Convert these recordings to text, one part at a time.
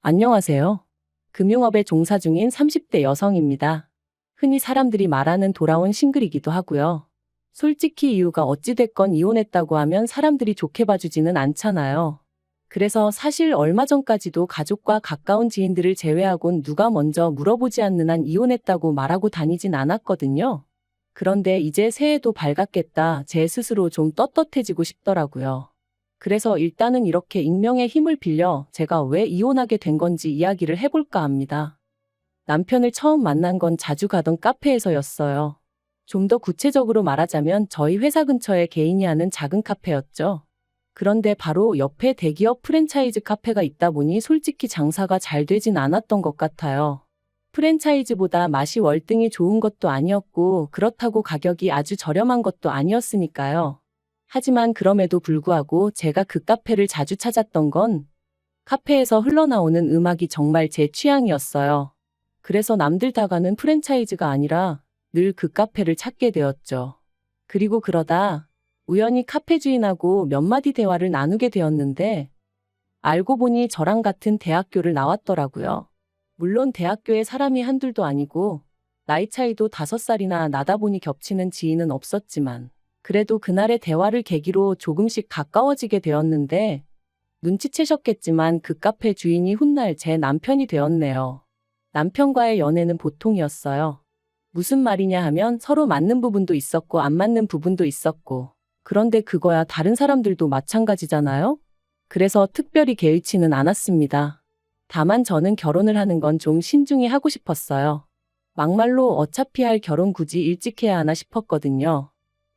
안녕하세요. 금융업에 종사 중인 30대 여성입니다. 흔히 사람들이 말하는 돌아온 싱글이기도 하고요. 솔직히 이유가 어찌됐건 이혼했다고 하면 사람들이 좋게 봐주지는 않잖아요. 그래서 사실 얼마 전까지도 가족과 가까운 지인들을 제외하곤 누가 먼저 물어보지 않는 한 이혼했다고 말하고 다니진 않았거든요. 그런데 이제 새해도 밝았겠다. 제 스스로 좀 떳떳해지고 싶더라고요. 그래서 일단은 이렇게 익명의 힘을 빌려 제가 왜 이혼하게 된 건지 이야기를 해볼까 합니다. 남편을 처음 만난 건 자주 가던 카페에서였어요. 좀 더 구체적으로 말하자면 저희 회사 근처에 개인이 하는 작은 카페였죠. 그런데 바로 옆에 대기업 프랜차이즈 카페가 있다 보니 솔직히 장사가 잘 되진 않았던 것 같아요. 프랜차이즈보다 맛이 월등히 좋은 것도 아니었고 그렇다고 가격이 아주 저렴한 것도 아니었으니까요. 하지만 그럼에도 불구하고 제가 그 카페를 자주 찾았던 건 카페에서 흘러나오는 음악이 정말 제 취향이었어요. 그래서 남들 다 가는 프랜차이즈가 아니라 늘 그 카페를 찾게 되었죠. 그리고 그러다 우연히 카페 주인하고 몇 마디 대화를 나누게 되었는데 알고 보니 저랑 같은 대학교를 나왔더라고요. 물론 대학교에 사람이 한둘도 아니고 나이 차이도 다섯 살이나 나다 보니 겹치는 지인은 없었지만 그래도 그날의 대화를 계기로 조금씩 가까워지게 되었는데 눈치채셨겠지만 그 카페 주인이 훗날 제 남편이 되었네요. 남편과의 연애는 보통이었어요. 무슨 말이냐 하면 서로 맞는 부분도 있었고 안 맞는 부분도 있었고 그런데 그거야 다른 사람들도 마찬가지잖아요? 그래서 특별히 개의치는 않았습니다. 다만 저는 결혼을 하는 건 좀 신중히 하고 싶었어요. 막말로 어차피 할 결혼 굳이 일찍 해야 하나 싶었거든요.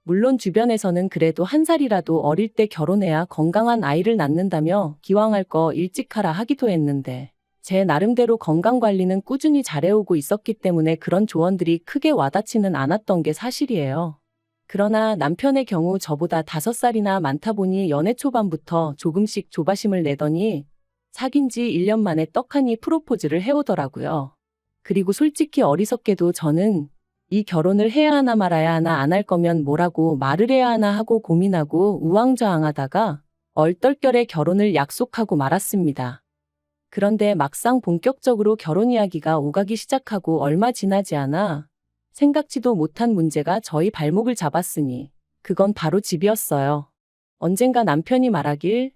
물론 주변에서는 그래도 한 살이라도 어릴 때 결혼해야 건강한 아이를 낳는다며 기왕 할 거 일찍 하라 하기도 했는데 제 나름대로 건강 관리는 꾸준히 잘해오고 있었기 때문에 그런 조언들이 크게 와닿지는 않았던 게 사실이에요. 그러나 남편의 경우 저보다 다섯 살이나 많다 보니 연애 초반부터 조금씩 조바심을 내더니 사귄 지 1년 만에 떡하니 프로포즈를 해오더라고요. 그리고 솔직히 어리석게도 저는 이 결혼을 해야 하나 말아야 하나 안 할 거면 뭐라고 말을 해야 하나 하고 고민하고 우왕좌왕하다가 얼떨결에 결혼을 약속하고 말았습니다. 그런데 막상 본격적으로 결혼 이야기가 오가기 시작하고 얼마 지나지 않아 생각지도 못한 문제가 저희 발목을 잡았으니 그건 바로 집이었어요. 언젠가 남편이 말하길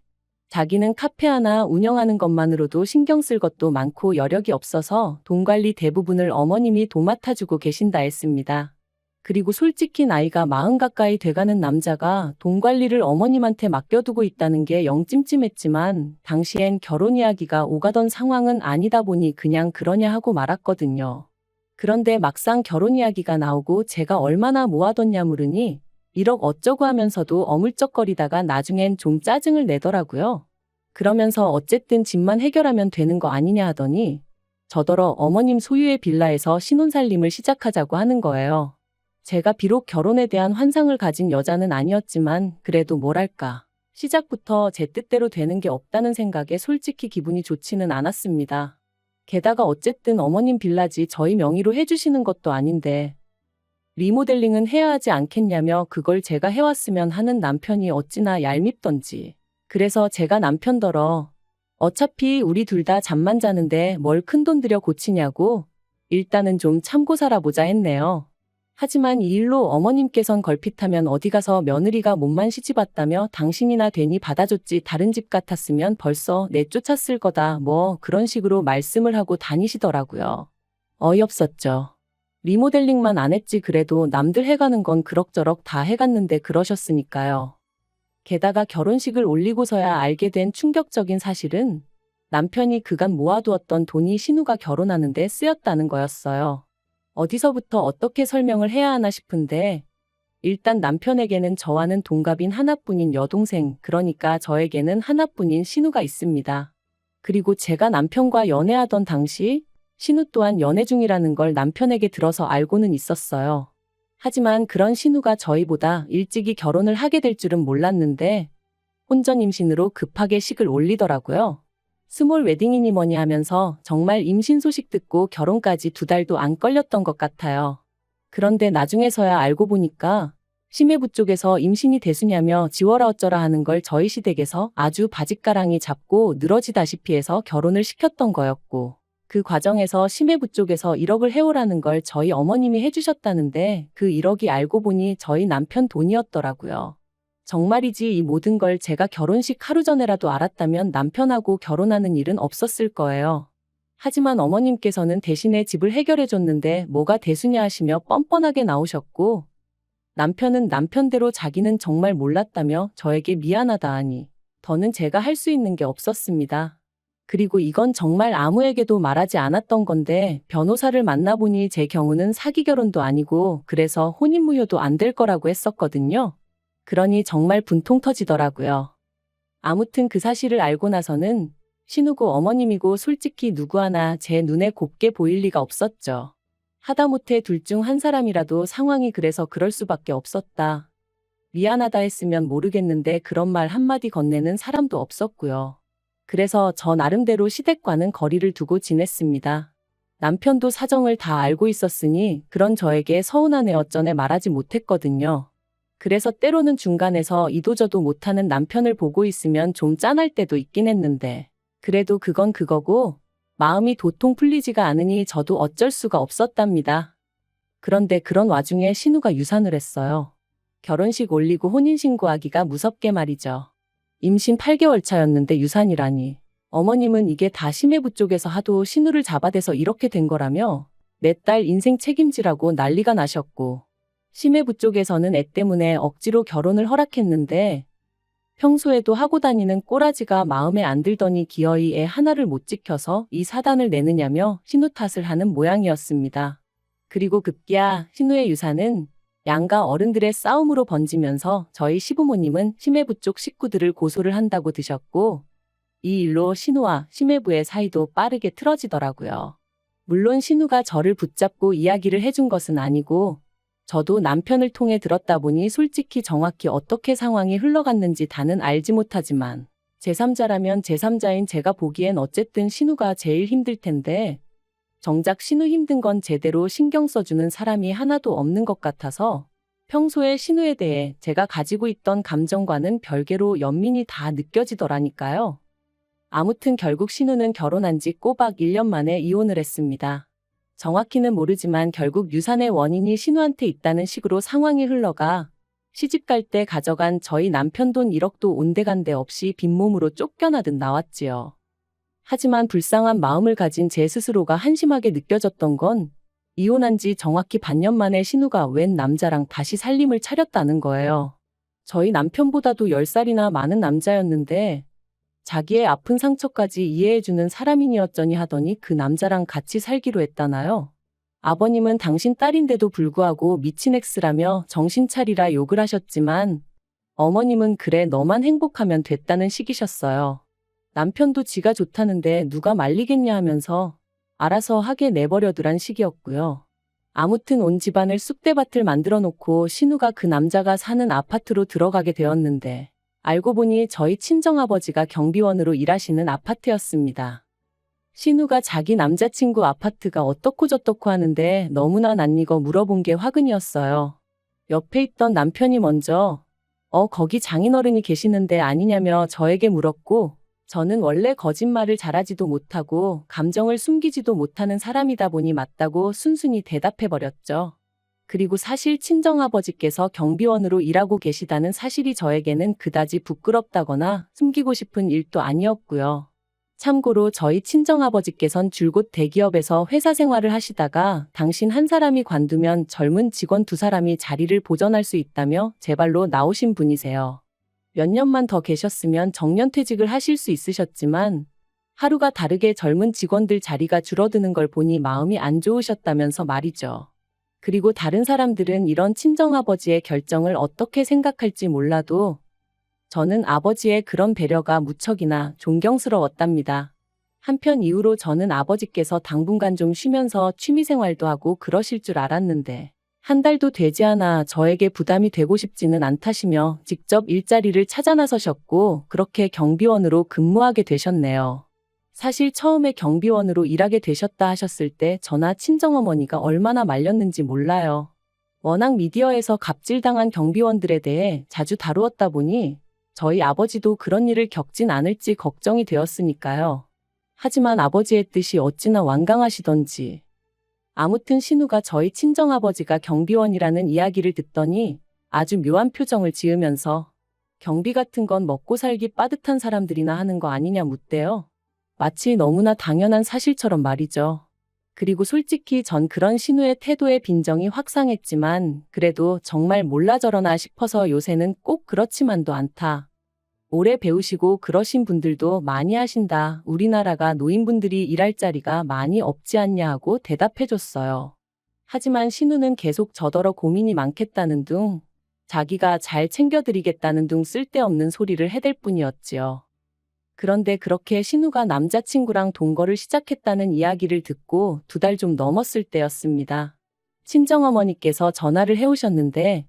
자기는 카페 하나 운영하는 것만으로도 신경 쓸 것도 많고 여력이 없어서 돈 관리 대부분을 어머님이 도맡아주고 계신다 했습니다. 그리고 솔직히 나이가 마흔 가까이 돼가는 남자가 돈 관리를 어머님한테 맡겨두고 있다는 게 영 찜찜했지만 당시엔 결혼 이야기가 오가던 상황은 아니다 보니 그냥 그러냐 하고 말았거든요. 그런데 막상 결혼 이야기가 나오고 제가 얼마나 모아뒀냐 물으니 1억 어쩌고 하면서도 어물쩍거리다가 나중엔 좀 짜증을 내더라고요. 그러면서 어쨌든 집만 해결하면 되는 거 아니냐 하더니 저더러 어머님 소유의 빌라에서 신혼살림을 시작하자고 하는 거예요. 제가 비록 결혼에 대한 환상을 가진 여자는 아니었지만 그래도 뭐랄까. 시작부터 제 뜻대로 되는 게 없다는 생각에 솔직히 기분이 좋지는 않았습니다. 게다가 어쨌든 어머님 빌라지 저희 명의로 해주시는 것도 아닌데 리모델링은 해야 하지 않겠냐며 그걸 제가 해왔으면 하는 남편이 어찌나 얄밉던지. 그래서 제가 남편더러 어차피 우리 둘 다 잠만 자는데 뭘 큰돈 들여 고치냐고 일단은 좀 참고 살아보자 했네요. 하지만 이 일로 어머님께선 걸핏하면 어디 가서 며느리가 몸만 시집 왔다며 당신이나 괜히 받아줬지 다른 집 같았으면 벌써 내쫓았을 거다 뭐 그런 식으로 말씀을 하고 다니시더라고요. 어이없었죠. 리모델링만 안 했지 그래도 남들 해가는 건 그럭저럭 다 해갔는데 그러셨으니까요. 게다가 결혼식을 올리고서야 알게 된 충격적인 사실은 남편이 그간 모아두었던 돈이 신우가 결혼하는데 쓰였다는 거였어요. 어디서부터 어떻게 설명을 해야 하나 싶은데 일단 남편에게는 저와는 동갑인 하나뿐인 여동생, 그러니까 저에게는 하나뿐인 신우가 있습니다. 그리고 제가 남편과 연애하던 당시 신우 또한 연애 중이라는 걸 남편에게 들어서 알고는 있었어요. 하지만 그런 신우가 저희보다 일찍이 결혼을 하게 될 줄은 몰랐는데 혼전 임신으로 급하게 식을 올리더라고요. 스몰 웨딩이니 뭐니 하면서 정말 임신 소식 듣고 결혼까지 두 달도 안 걸렸던 것 같아요. 그런데 나중에서야 알고 보니까 심해부 쪽에서 임신이 대수냐며 지워라 어쩌라 하는 걸 저희 시댁에서 아주 바짓가랑이 잡고 늘어지다시피 해서 결혼을 시켰던 거였고 그 과정에서 심해부 쪽에서 1억을 해오라는 걸 저희 어머님이 해주셨다는데 그 1억이 알고 보니 저희 남편 돈이었더라고요. 정말이지 이 모든 걸 제가 결혼식 하루 전에라도 알았다면 남편하고 결혼하는 일은 없었을 거예요. 하지만 어머님께서는 대신에 집을 해결해 줬는데 뭐가 대수냐 하시며 뻔뻔하게 나오셨고 남편은 남편대로 자기는 정말 몰랐다며 저에게 미안하다 하니 더는 제가 할 수 있는 게 없었습니다. 그리고 이건 정말 아무에게도 말하지 않았던 건데 변호사를 만나보니 제 경우는 사기 결혼도 아니고 그래서 혼인무효도 안 될 거라고 했었거든요. 그러니 정말 분통 터지더라고요. 아무튼 그 사실을 알고 나서는 신우고 어머님이고 솔직히 누구 하나 제 눈에 곱게 보일 리가 없었죠. 하다못해 둘 중 한 사람이라도 상황이 그래서 그럴 수밖에 없었다. 미안하다 했으면 모르겠는데 그런 말 한마디 건네는 사람도 없었고요. 그래서 저 나름대로 시댁과는 거리를 두고 지냈습니다. 남편도 사정을 다 알고 있었으니 그런 저에게 서운하네 어쩌네 말하지 못했거든요. 그래서 때로는 중간에서 이도저도 못하는 남편을 보고 있으면 좀 짠할 때도 있긴 했는데 그래도 그건 그거고 마음이 도통 풀리지가 않으니 저도 어쩔 수가 없었답니다. 그런데 그런 와중에 신우가 유산을 했어요. 결혼식 올리고 혼인신고하기가 무섭게 말이죠. 임신 8개월 차였는데 유산이라니. 어머님은 이게 다 심해부 쪽에서 하도 신우를 잡아대서 이렇게 된 거라며 내 딸 인생 책임지라고 난리가 나셨고 심해부 쪽에서는 애 때문에 억지로 결혼을 허락했는데 평소에도 하고 다니는 꼬라지가 마음에 안 들더니 기어이 애 하나를 못 지켜서 이 사단을 내느냐며 신우 탓을 하는 모양이었습니다. 그리고 급기야 신우의 유산은 양가 어른들의 싸움으로 번지면서 저희 시부모님은 심해부 쪽 식구들을 고소를 한다고 드셨고 이 일로 신우와 심해부의 사이도 빠르게 틀어지더라고요. 물론 신우가 저를 붙잡고 이야기를 해준 것은 아니고 저도 남편을 통해 들었다 보니 솔직히 정확히 어떻게 상황이 흘러갔는지 다는 알지 못하지만 제3자라면 제3자인 제가 보기엔 어쨌든 신우가 제일 힘들 텐데 정작 신우 힘든 건 제대로 신경 써주는 사람이 하나도 없는 것 같아서 평소에 신우에 대해 제가 가지고 있던 감정과는 별개로 연민이 다 느껴지더라니까요. 아무튼 결국 신우는 결혼한 지 꼬박 1년 만에 이혼을 했습니다. 정확히는 모르지만 결국 유산의 원인이 신우한테 있다는 식으로 상황이 흘러가 시집 갈 때 가져간 저희 남편 돈 1억도 온데간데 없이 빈몸으로 쫓겨나듯 나왔지요. 하지만 불쌍한 마음을 가진 제 스스로가 한심하게 느껴졌던 건 이혼한 지 정확히 반년 만에 신우가 웬 남자랑 다시 살림을 차렸다는 거예요. 저희 남편보다도 10살이나 많은 남자였는데 자기의 아픈 상처까지 이해해주는 사람이니었더니 하더니 그 남자랑 같이 살기로 했다나요? 아버님은 당신 딸인데도 불구하고 미친 엑스라며 정신 차리라 욕을 하셨지만 어머님은 그래 너만 행복하면 됐다는 식이셨어요. 남편도 지가 좋다는데 누가 말리겠냐 하면서 알아서 하게 내버려두란 식이었고요. 아무튼 온 집안을 쑥대밭을 만들어 놓고 신우가 그 남자가 사는 아파트로 들어가게 되었는데 알고 보니 저희 친정아버지가 경비원으로 일하시는 아파트였습니다. 신우가 자기 남자친구 아파트가 어떻고 저떻고 하는데 너무나 낯익어 물어본 게 화근이었어요. 옆에 있던 남편이 먼저 어 거기 장인어른이 계시는데 아니냐며 저에게 물었고 저는 원래 거짓말을 잘하지도 못하고 감정을 숨기지도 못하는 사람이다 보니 맞다고 순순히 대답해버렸죠. 그리고 사실 친정아버지께서 경비원으로 일하고 계시다는 사실이 저에게는 그다지 부끄럽다거나 숨기고 싶은 일도 아니었고요. 참고로 저희 친정아버지께선 줄곧 대기업에서 회사 생활을 하시다가 당신 한 사람이 관두면 젊은 직원 두 사람이 자리를 보전할 수 있다며 제발로 나오신 분이세요. 몇 년만 더 계셨으면 정년퇴직을 하실 수 있으셨지만 하루가 다르게 젊은 직원들 자리가 줄어드는 걸 보니 마음이 안 좋으셨다면서 말이죠. 그리고 다른 사람들은 이런 친정아버지의 결정을 어떻게 생각할지 몰라도 저는 아버지의 그런 배려가 무척이나 존경스러웠답니다. 한편 이후로 저는 아버지께서 당분간 좀 쉬면서 취미생활도 하고 그러실 줄 알았는데 한 달도 되지 않아 저에게 부담이 되고 싶지는 않다시며 직접 일자리를 찾아 나서셨고 그렇게 경비원으로 근무하게 되셨네요. 사실 처음에 경비원으로 일하게 되셨다 하셨을 때 저나 친정어머니가 얼마나 말렸는지 몰라요. 워낙 미디어에서 갑질당한 경비원들에 대해 자주 다루었다 보니 저희 아버지도 그런 일을 겪진 않을지 걱정이 되었으니까요. 하지만 아버지의 뜻이 어찌나 완강하시던지. 아무튼 신우가 저희 친정아버지가 경비원이라는 이야기를 듣더니 아주 묘한 표정을 지으면서 경비 같은 건 먹고 살기 빠듯한 사람들이나 하는 거 아니냐 묻대요. 마치 너무나 당연한 사실처럼 말이죠. 그리고 솔직히 전 그런 신우의 태도에 빈정이 확상했지만 그래도 정말 몰라 저러나 싶어서 요새는 꼭 그렇지만도 않다. 오래 배우시고 그러신 분들도 많이 하신다. 우리나라가 노인분들이 일할 자리가 많이 없지 않냐 하고 대답해 줬어요. 하지만 신우는 계속 저더러 고민이 많겠다는 둥, 자기가 잘 챙겨드리겠다는 둥 쓸데없는 소리를 해댈 뿐이었지요. 그런데 그렇게 신우가 남자친구랑 동거를 시작했다는 이야기를 듣고 두 달 좀 넘었을 때였습니다. 친정어머니께서 전화를 해오셨는데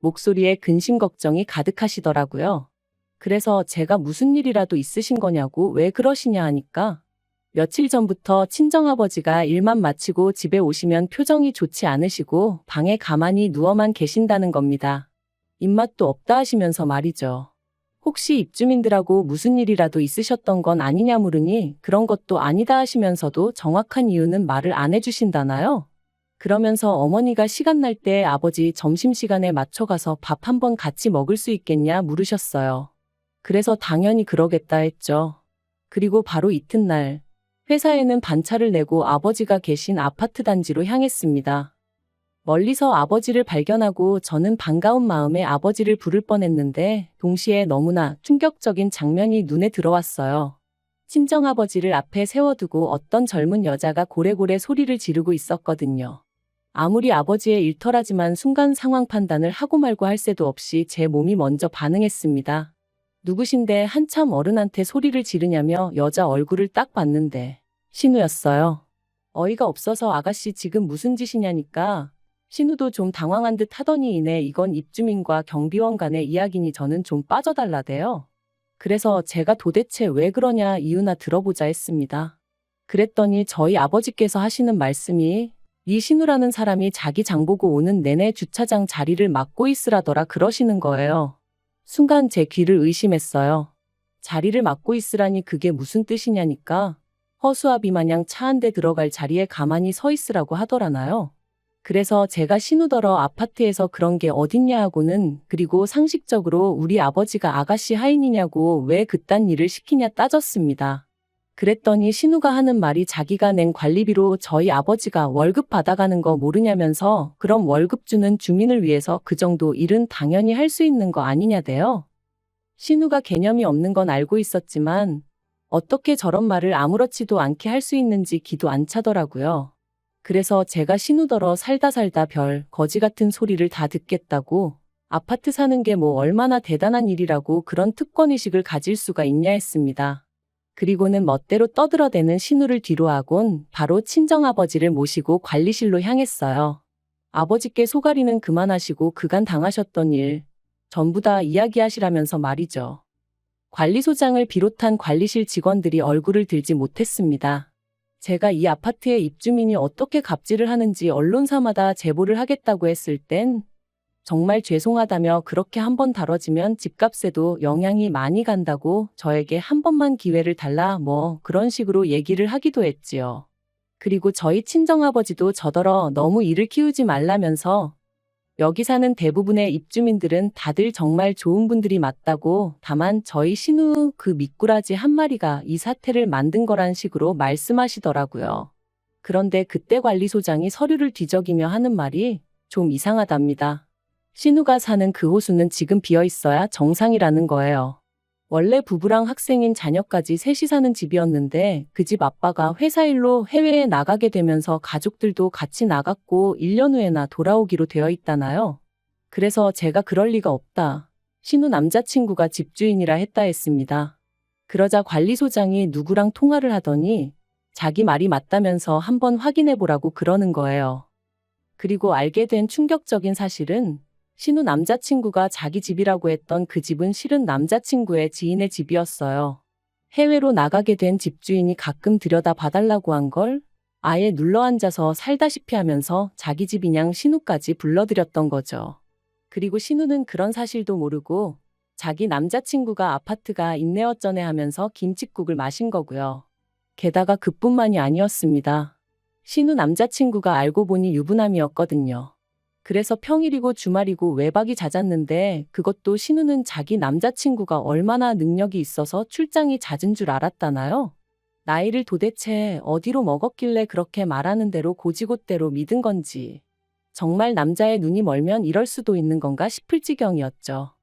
목소리에 근심 걱정이 가득하시더라고요. 그래서 제가 무슨 일이라도 있으신 거냐고 왜 그러시냐 하니까 며칠 전부터 친정아버지가 일만 마치고 집에 오시면 표정이 좋지 않으시고 방에 가만히 누워만 계신다는 겁니다. 입맛도 없다 하시면서 말이죠. 혹시 입주민들하고 무슨 일이라도 있으셨던 건 아니냐 물으니 그런 것도 아니다 하시면서도 정확한 이유는 말을 안 해주신다나요? 그러면서 어머니가 시간 날 때 아버지 점심시간에 맞춰 가서 밥 한번 같이 먹을 수 있겠냐 물으셨어요. 그래서 당연히 그러겠다 했죠. 그리고 바로 이튿날 회사에는 반차를 내고 아버지가 계신 아파트 단지로 향했습니다. 멀리서 아버지를 발견하고 저는 반가운 마음에 아버지를 부를 뻔했는데 동시에 너무나 충격적인 장면이 눈에 들어왔어요. 친정아버지를 앞에 세워두고 어떤 젊은 여자가 고래고래 소리를 지르고 있었거든요. 아무리 아버지의 일터라지만 순간 상황 판단을 하고 말고 할 새도 없이 제 몸이 먼저 반응했습니다. 누구신데 한참 어른한테 소리를 지르냐며 여자 얼굴을 딱 봤는데 신우였어요. 어이가 없어서 아가씨 지금 무슨 짓이냐니까 신우도 좀 당황한 듯 하더니 이내 이건 입주민과 경비원 간의 이야기니 저는 좀 빠져달라대요. 그래서 제가 도대체 왜 그러냐 이유나 들어보자 했습니다. 그랬더니 저희 아버지께서 하시는 말씀이 이 신우라는 사람이 자기 장 보고 오는 내내 주차장 자리를 맡고 있으라더라 그러시는 거예요. 순간 제 귀를 의심했어요. 자리를 맡고 있으라니 그게 무슨 뜻이냐니까 허수아비 마냥 차 한 대 들어갈 자리에 가만히 서 있으라고 하더라나요. 그래서 제가 신우더러 아파트에서 그런 게 어딨냐 하고는 그리고 상식적으로 우리 아버지가 아가씨 하인이냐고 왜 그딴 일을 시키냐 따졌습니다. 그랬더니 신우가 하는 말이 자기가 낸 관리비로 저희 아버지가 월급 받아가는 거 모르냐면서 그럼 월급 주는 주민을 위해서 그 정도 일은 당연히 할 수 있는 거 아니냐대요. 신우가 개념이 없는 건 알고 있었지만 어떻게 저런 말을 아무렇지도 않게 할 수 있는지 기도 안 차더라고요. 그래서 제가 신우더러 살다 살다 별 거지 같은 소리를 다 듣겠다고 아파트 사는 게 뭐 얼마나 대단한 일이라고 그런 특권의식을 가질 수가 있냐 했습니다. 그리고는 멋대로 떠들어대는 신우를 뒤로하곤 바로 친정아버지를 모시고 관리실로 향했어요. 아버지께 소가리는 그만하시고 그간 당하셨던 일 전부 다 이야기하시라면서 말이죠. 관리소장을 비롯한 관리실 직원들이 얼굴을 들지 못했습니다. 제가 이 아파트의 입주민이 어떻게 갑질을 하는지 언론사마다 제보를 하겠다고 했을 땐 정말 죄송하다며 그렇게 한 번 다뤄지면 집값에도 영향이 많이 간다고 저에게 한 번만 기회를 달라 뭐 그런 식으로 얘기를 하기도 했지요. 그리고 저희 친정아버지도 저더러 너무 일을 키우지 말라면서 여기 사는 대부분의 입주민들은 다들 정말 좋은 분들이 맞다고 다만 저희 신우 그 미꾸라지 한 마리가 이 사태를 만든 거란 식으로 말씀하시더라고요. 그런데 그때 관리소장이 서류를 뒤적이며 하는 말이 좀 이상하답니다. 신우가 사는 그 호수는 지금 비어 있어야 정상이라는 거예요. 원래 부부랑 학생인 자녀까지 셋이 사는 집이었는데 그 집 아빠가 회사 일로 해외에 나가게 되면서 가족들도 같이 나갔고 1년 후에나 돌아오기로 되어 있다나요. 그래서 제가 그럴 리가 없다. 신우 남자친구가 집주인이라 했다 했습니다. 그러자 관리소장이 누구랑 통화를 하더니 자기 말이 맞다면서 한번 확인해 보라고 그러는 거예요. 그리고 알게 된 충격적인 사실은 신우 남자친구가 자기 집이라고 했던 그 집은 실은 남자친구의 지인의 집이었어요. 해외로 나가게 된 집주인이 가끔 들여다 봐달라고 한 걸 아예 눌러앉아서 살다시피 하면서 자기 집이냥 신우까지 불러들였던 거죠. 그리고 신우는 그런 사실도 모르고 자기 남자친구가 아파트가 있네어쩌네 하면서 김칫국을 마신 거고요. 게다가 그뿐만이 아니었습니다. 신우 남자친구가 알고 보니 유부남이었거든요. 그래서 평일이고 주말이고 외박이 잦았는데 그것도 신우는 자기 남자친구가 얼마나 능력이 있어서 출장이 잦은 줄 알았다나요? 나이를 도대체 어디로 먹었길래 그렇게 말하는 대로 고지곳대로 믿은 건지. 정말 남자의 눈이 멀면 이럴 수도 있는 건가 싶을 지경이었죠.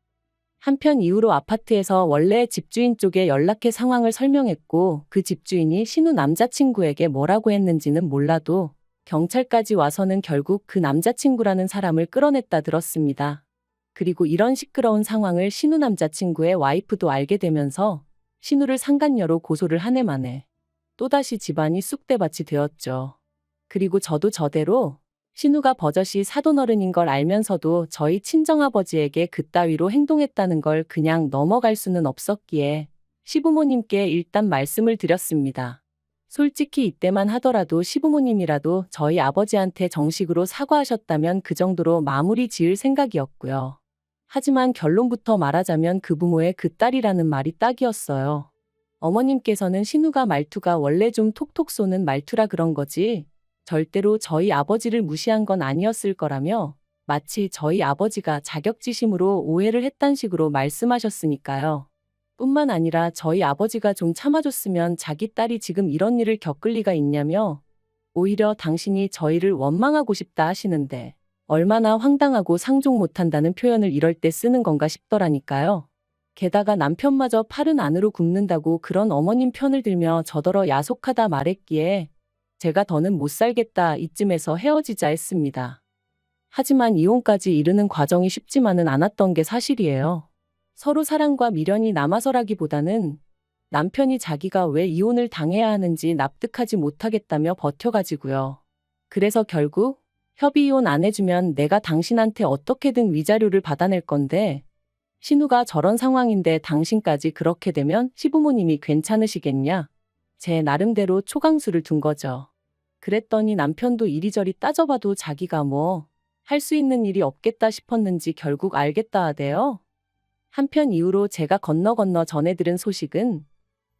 한편 이후로 아파트에서 원래 집주인 쪽에 연락해 상황을 설명했고 그 집주인이 신우 남자친구에게 뭐라고 했는지는 몰라도 경찰까지 와서는 결국 그 남자친구라는 사람을 끌어냈다 들었습니다. 그리고 이런 시끄러운 상황을 신우 남자친구의 와이프도 알게 되면서 신우를 상간녀로 고소를 한 해 만에 또다시 집안이 쑥대밭이 되었죠. 그리고 저도 저대로 신우가 버젓이 사돈어른인 걸 알면서도 저희 친정아버지에게 그따위로 행동했다는 걸 그냥 넘어갈 수는 없었기에 시부모님께 일단 말씀을 드렸습니다. 솔직히 이때만 하더라도 시부모님이라도 저희 아버지한테 정식으로 사과하셨다면 그 정도로 마무리 지을 생각이었고요. 하지만 결론부터 말하자면 그 부모의 그 딸이라는 말이 딱이었어요. 어머님께서는 신우가 말투가 원래 좀 톡톡 쏘는 말투라 그런 거지 절대로 저희 아버지를 무시한 건 아니었을 거라며 마치 저희 아버지가 자격지심으로 오해를 했단 식으로 말씀하셨으니까요. 뿐만 아니라 저희 아버지가 좀 참아줬으면 자기 딸이 지금 이런 일을 겪을 리가 있냐며 오히려 당신이 저희를 원망하고 싶다 하시는데 얼마나 황당하고 상종 못한다는 표현을 이럴 때 쓰는 건가 싶더라니까요. 게다가 남편마저 팔은 안으로 굽는다고 그런 어머님 편을 들며 저더러 야속하다 말했기에 제가 더는 못 살겠다 이쯤에서 헤어지자 했습니다. 하지만 이혼까지 이르는 과정이 쉽지만은 않았던 게 사실이에요. 서로 사랑과 미련이 남아서라기보다는 남편이 자기가 왜 이혼을 당해야 하는지 납득하지 못하겠다며 버텨가지고요. 그래서 결국 협의 이혼 안 해주면 내가 당신한테 어떻게든 위자료를 받아낼 건데 신우가 저런 상황인데 당신까지 그렇게 되면 시부모님이 괜찮으시겠냐? 제 나름대로 초강수를 둔 거죠. 그랬더니 남편도 이리저리 따져봐도 자기가 뭐 할 수 있는 일이 없겠다 싶었는지 결국 알겠다 하대요. 한편 이후로 제가 건너 건너 전해 들은 소식은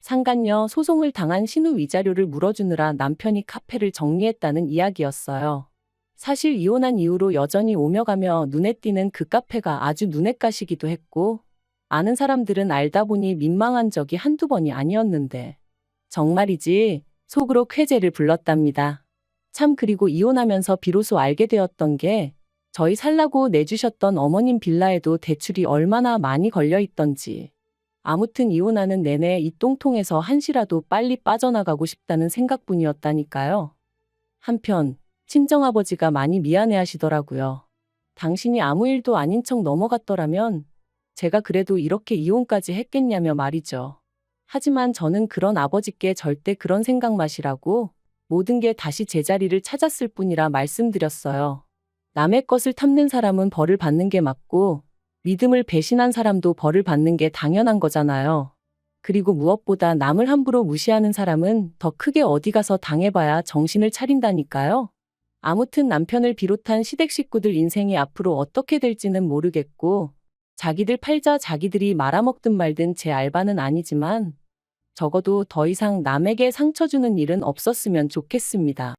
상간녀 소송을 당한 신우 위자료를 물어주느라 남편이 카페를 정리했다는 이야기였어요. 사실 이혼한 이후로 여전히 오며 가며 눈에 띄는 그 카페가 아주 눈에 가시기도 했고 아는 사람들은 알다 보니 민망한 적이 한두 번이 아니었는데 정말이지 속으로 쾌재를 불렀답니다. 참 그리고 이혼하면서 비로소 알게 되었던 게 저희 살라고 내주셨던 어머님 빌라에도 대출이 얼마나 많이 걸려 있던지. 아무튼 이혼하는 내내 이 똥통에서 한시라도 빨리 빠져나가고 싶다는 생각뿐이었다니까요. 한편 친정아버지가 많이 미안해 하시더라고요. 당신이 아무 일도 아닌 척 넘어갔더라면 제가 그래도 이렇게 이혼까지 했겠냐며 말이죠. 하지만 저는 그런 아버지께 절대 그런 생각 마시라고 모든 게 다시 제자리를 찾았을 뿐이라 말씀드렸어요. 남의 것을 탐낸 사람은 벌을 받는 게 맞고 믿음을 배신한 사람도 벌을 받는 게 당연한 거잖아요. 그리고 무엇보다 남을 함부로 무시하는 사람은 더 크게 어디 가서 당해봐야 정신을 차린다니까요. 아무튼 남편을 비롯한 시댁 식구들 인생이 앞으로 어떻게 될지는 모르겠고 자기들 팔자 자기들이 말아먹든 말든 제 알바는 아니지만 적어도 더 이상 남에게 상처 주는 일은 없었으면 좋겠습니다.